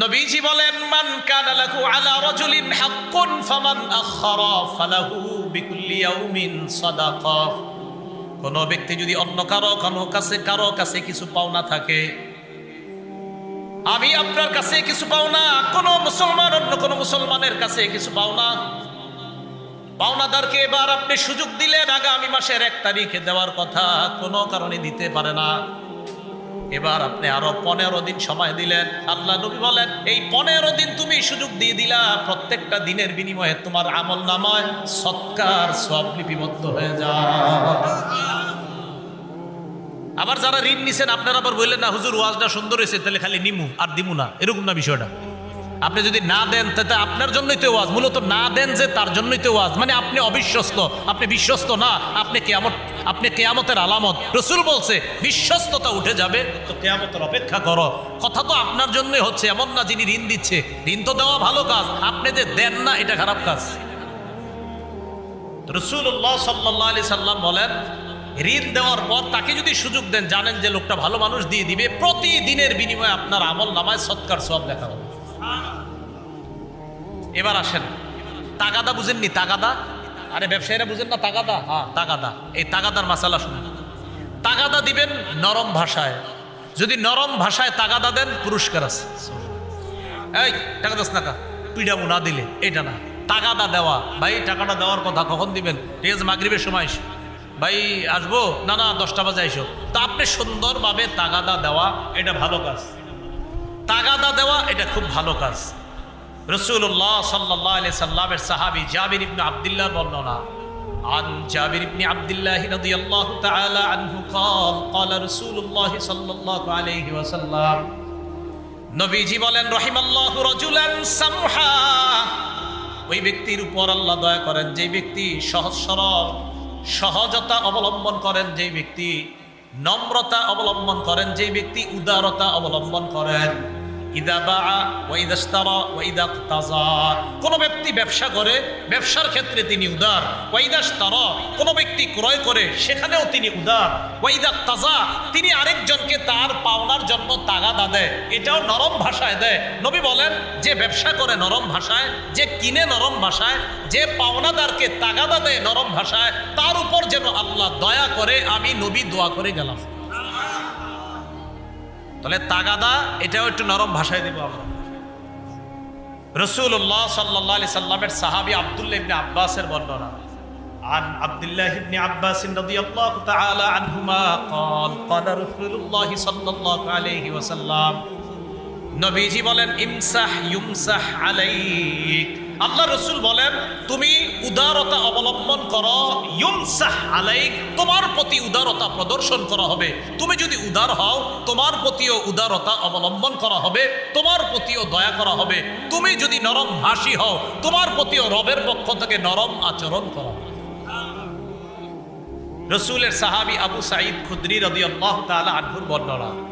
নবীজি বলেন, মান কানা লাহু আলা রাজুলিন হাক্কুন ফামান আখারা ফালাহু বিকুল্লি ইয়াউমিন সাদাকা। কোন ব্যক্তি যদি অন্য কারও কারও কাছে কারও কাছে কিছু পাওনা থাকে, আমি আপনার কাছে কিছু পাওনা, কোন মুসলমান অন্য কোন মুসলমানের কাছে কিছু পাওনা। পাওনাদারকে এবার আপনি সুযোগ দিলেন আগামী মাসের এক তারিখে দেওয়ার কথা, কোনো কারণে দিতে পারে না। এবার আপনি আরও পনেরো দিন সময় দিলেন। আল্লাহ নবী বলেন, এই পনেরো দিন তুমি সুযোগ দিয়ে দিলা, প্রত্যেকটা দিনের বিনিময়ে তোমার আমল নামায় সৎকার সব লিপিবদ্ধ হয়ে যায় আবার যারা ঋণ নিছেন, আপনারা আবার বললেন, না, হুজুর, ওয়াজটা সুন্দর হয়েছে, তাহলে খালি নিমু আর দিমু না। এরকম না বিষয়টা। আপনি যদি না দেন তাতে আপনার জন্যই তো ওয়াজ। মূলত না দেন যে তার জন্যই তো ওয়াজ। মানে আপনি অবিশ্বস্ত, আপনি বিশ্বস্ত না, আপনি কেয়ামত আপনি কেয়ামতের আলামত। রসুল বলছে, বিশ্বস্ততা উঠে যাবে, তো কেয়ামতের অপেক্ষা করো। কথা তো আপনার জন্যই হচ্ছে, এমন না যিনি ঋণ দিচ্ছে। ঋণ তো দেওয়া ভালো কাজ, আপনি যে দেন না, এটা খারাপ কাজ। রসুল্লাহ সাল্লাহ আলি সাল্লাম বলেন, ঋণ দেওয়ার পর তাকে যদি সুযোগ দেন, জানেন যে লোকটা ভালো মানুষ দিয়ে দিবে, প্রতিদিনের বিনিময়ে আপনার আমল নামায় সৎকার সব লেখা এবার আসেন। তাগাদা বুঝেননি, তাগাদা? আরে, ব্যবসায়ীরা বুঝেন না, তাগাদা? হ্যাঁ তাগাদা। এই তাগাদার মাসালা শুনুন। তাগাদা দিবেন নরম ভাষায়। যদি নরম ভাষায় তাগাদা দেন, পুরস্কার আছে। এই, টাকা দাস টাকা পিডাবো না দিলে, এটা না। টাকাটা দেওয়া। ভাই, টাকাটা দেওয়ার কথা কখন দিবেন? ঠিক আছে মাগরিবের সময় ভাই, আসব? না না, দশটা বাজে, আইসো। তা আপনি সুন্দরভাবে তাগাদা দেওয়া, এটা ভালো কাজ। তাগাদা দেওয়া, এটা খুব ভালো কাজ। রসুল্লাহ সাল্লাহ আলি সাল্লামের সাহাবি জাবির ইবনে আবদুল্লাহ বর্ণনা عن جابر بن عبد الله رضي الله تعالى عنه قال قال رسول الله صلى الله عليه وسلم নবীজি বলেন রহিমাল্লাহু রাজুলান সামহা ওই ব্যক্তির উপর আল্লাহ দয়া করেন যে ব্যক্তি সহজ সরল সহজতা অবলম্বন করেন যে ব্যক্তি নম্রতা অবলম্বন করেন যে ব্যক্তি উদারতা অবলম্বন করেন ওয়াইদা তাজা কোন ব্যক্তি ব্যবসা করে, ব্যবসার ক্ষেত্রে তিনি উদার। ওয়াইদাস্তারা কোন ব্যক্তি ক্রয় করে, সেখানেও তিনি উদার। ওয়াইদা তাজা তিনি আরেকজনকে তার পাওনার জন্য তাগাদা দেয়। এটাও নরম ভাষায় দেয়। নবী বলেন, যে ব্যবসা করে নরম ভাষায়, যে কিনে নরম ভাষায়, যে পাওনাদারকে তাগাদা দেয় নরম ভাষায়, তার উপর যেন আল্লাহ দয়া করে আমি নবী দোয়া করে গেলাম। তাহলে তাগাদা এটাও একটু নরম ভাষায় দিব আমরা রসুল্লাহ সাল্লাহ আলি সাল্লামের সাহাবি আবদুল্লাহ ইবনে আব্বাসের বর্ণনা عن عبد الله بن عباس رضي الله تعالى عنهما قال قال رسول الله صلى الله عليه وسلم নবীজি বলেন ইমসাহ ইউমসাহ আলাইক আল্লাহ রসুল বলেন, তুমি উদারতা অবলম্বন করো, ইউমসাহ আলাইক, তোমার প্রতি উদারতা প্রদর্শন করা হবে। তুমি যদি উদার হও, তোমার প্রতিও উদারতা অবলম্বন করা হবে, তোমার প্রতিও দয়া করা হবে। তুমি যদি নরম ভাষী হও, তোমার প্রতিও রবের পক্ষ থেকে নরম আচরণ করা হবে। রসুলের সাহাবি আবু সাঈদ খুদ্রি রদি আল্লাহ তালা আনহুর বর্ণনা।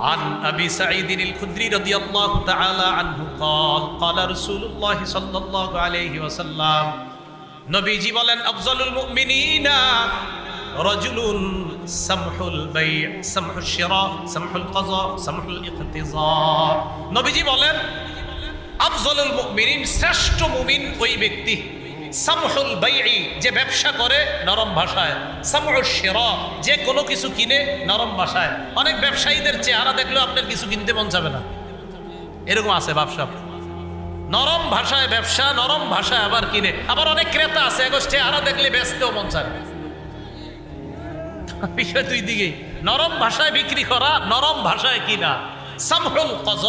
عن أبي سعيد الخدري رضي الله تعالى عنه قال قال رسول الله صلى الله عليه وسلم নবীজি বলেন আফজলুল মুমিনিনা রজুলুন সামহুল বাই সামহুল শিরা সামহুল কাযা সামহুল ইকতিজা নবীজি বলেন আফজলুল মুমিনিন শ্রেষ্ঠ মুমিন ওই ব্যক্তি সামহুল বাইই যে ব্যবসা করে নরম ভাষায়। সামহুল শিরা, যে কোনো কিছু কিনে নরম ভাষায়। অনেক ব্যবসায়ীদের চেহারা দেখলেও আপনার কিছু কিনতে মন যাবে না। এরকম আছে ব্যবসা নরম ভাষায় ব্যবসা, নরম ভাষায় আবার কিনে। আবার অনেক ক্রেতা আছে এগো চেহারা দেখলে বেচতেও মন চায়। বিষয় দুই দিকে নরম ভাষায় বিক্রি করা, নরম ভাষায় কিনা। সামহুল কজ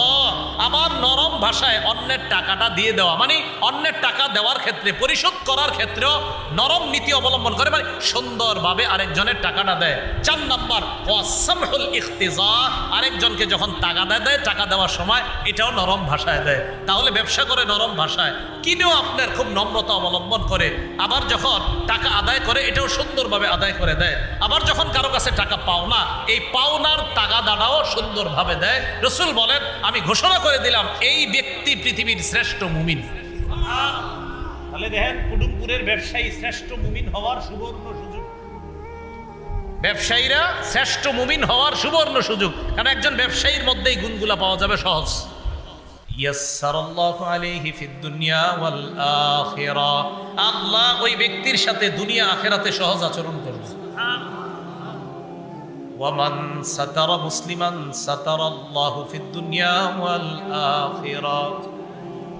আমার নরম ভাষায় অন্যের টাকাটা দিয়ে দেওয়া। মানে অন্যের টাকা দেওয়ার ক্ষেত্রে, পরিশোধ করার ক্ষেত্রেও নরম নীতি অবলম্বন করে মানে সুন্দরভাবে আরেকজনের টাকাটা দেয়। চার নম্বর ওয়াসামহুল ইখতিজা। আরেকজনকে যখন টাকা দেয় দেয়, টাকা দেওয়ার সময় এটাও নরম ভাষায় দেয়। তাহলে ব্যবসা করে নরম ভাষায়। কিনেও আপনার খুব নম্রতা অবলম্বন করে। আবার যখন টাকা আদায় করে, এটাও সুন্দরভাবে আদায় করে দেয়। আবার যখন কারও কাছে টাকা পাও না এই পাওনার টাকা দাঁড়াও সুন্দরভাবে দেয়। রসুল বলেন আমি ঘোষণা করে দিলাম এই ব্যক্তি পৃথিবীর শ্রেষ্ঠ মুমিন। তাহলে দেখেন কুটুমপুরের ব্যবসায়ী শ্রেষ্ঠ মুমিন হওয়ার সুবর্ণ সুযোগ। ব্যবসায়ীরা শ্রেষ্ঠ মুমিন হওয়ার সুবর্ণ সুযোগ। কারণ একজন ব্যবসায়ীর মধ্যেই গুণগুলা পাওয়া যাবে সহজ। আল্লাহ ওই ব্যক্তির সাথে দুনিয়া আখেরাতে সহজ আচরণ করবে। ওয়ামান সাতারা মুসলিমান সাতারাল্লাহু ফিদ দুনিয়া ওয়াল আখিরা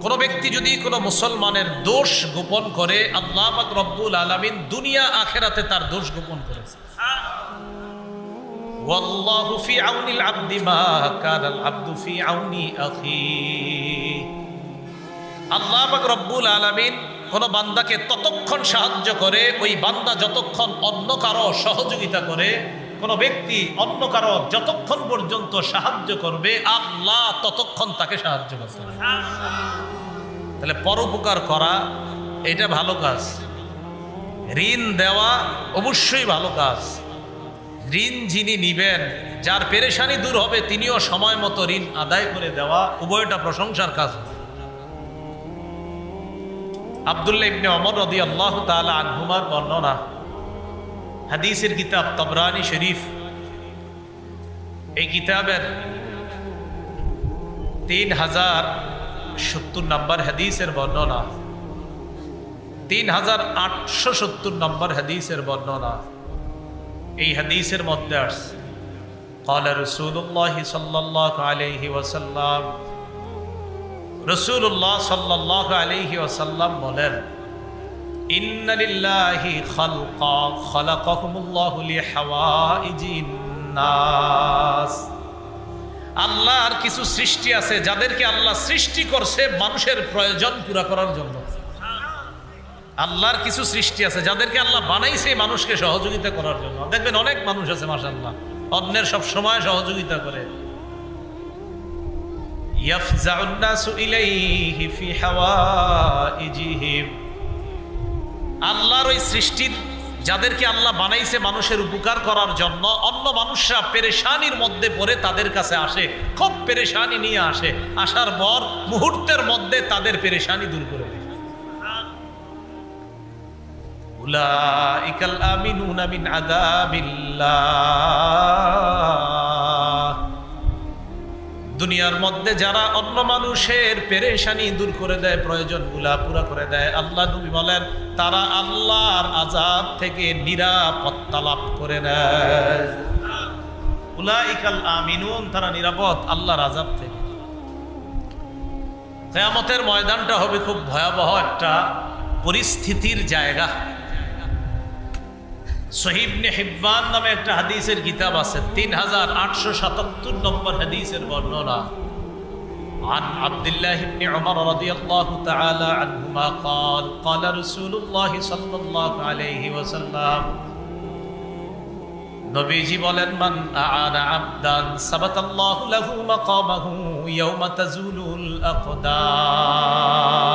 কোন ব্যক্তি যদি কোনো মুসলমানের দোষ গোপন করে আল্লাহ পাক রব্বুল আলামিন দুনিয়া আখেরাতে তার দোষ গোপন করেছে والله في عون العبد ما كان العبد في عون أخيه আল্লাহ পাক রব্বুল আলামিন কোন বান্দাকে ততক্ষণ সাহায্য করে ওই বান্দা যতক্ষণ অন্য কারো সহযোগিতা করে কোন ব্যক্তি অন্য কারও যতক্ষণ পর্যন্ত সাহায্য করবে, আল্লাহ ততক্ষণ তাকে সাহায্য করতে তাহলে পরোপকার করা, এটা ভালো কাজ। ঋণ দেওয়া অবশ্যই ভালো কাজ। ঋণ যিনি নিবেন, যার পেরেশানি দূর হবে, তিনিও সময় মতো ঋণ আদায় করে দেওয়া উভয়টা প্রশংসার কাজ আবদুল্লাহ ইবনে অমর রদি আল্লাহ তাআলা আনহুমার বর্ণনা হাদিসের কিতাব তবরানি শরীফ এই কিতাবের তিন হাজার সত্তর নম্বর হাদিসের বর্ণনা তিন হাজার আটশো সত্তর নম্বর হাদিসের বর্ণনা এই হাদিসের মধ্যে আসছে قال رسول الله صلى الله عليه وسلم রসুল্লাহ সাল্লাহ আলাইহি ওয়াসাল্লাম বলেন ইন্নালিল্লাহি খালকা খালাকাকুমুল্লাহু লিহাওয়াইজিন্নাস আল্লাহর কিছু সৃষ্টি আছে যাদেরকে আল্লাহ সৃষ্টি করছে মানুষের প্রয়োজন পুরা করার জন্য। আল্লাহর কিছু সৃষ্টি আছে যাদেরকে আল্লাহ বানাইছে মানুষকে সহযোগিতা করার জন্য। দেখবেন অনেক মানুষ আছে মাসাল্লাহ অন্যের সব সময় সহযোগিতা করে। ইয়াফজাউন্নাসু ইলাইহি ফি হাওয়াইজিহিম। আল্লাহর ওই সৃষ্টির যাদেরকে আল্লাহ বানাইছে মানুষের উপকার করার জন্য, অন্য মানুষরা পেরেশানির মধ্যে পড়ে তাদের কাছে আসে, খুব পেরেশানি নিয়ে আসে। আসার পর মুহূর্তের মধ্যে তাদের পেরেশানি দূর করে দেয়। উলাইকাল আমিনুনা মিন আযাবিল্লাহ। দুনিয়ার মধ্যে যারা অন্য মানুষের পেরেশানি দূর করে দেয়, প্রয়োজনগুলা পুরা করে দেয়, আল্লাহ নবী বলেন, তারা আল্লাহর আজাব থেকে নিরাপত্তা লাভ করে নেয়। আমিনুন, তারা নিরাপদ আল্লাহর আজাব থেকে। কেয়ামতের ময়দানটা হবে খুব ভয়াবহ একটা পরিস্থিতির জায়গা। সহিবনে হিব্বান নামে একটা হাদিসের কিতাব আছে তিন হাজার আটশো সাতাত্তর নম্বর হাদিসের বর্ণনা عن عبد الله بن عمر رضي الله تعالى عنهما قال قال رسول الله صلى الله عليه وسلم নবীজি বলেন মান আনা আবদান সাবাতাল্লাহু লাহু মাকামাহু ইয়াওমা তাজুলুল আকদাম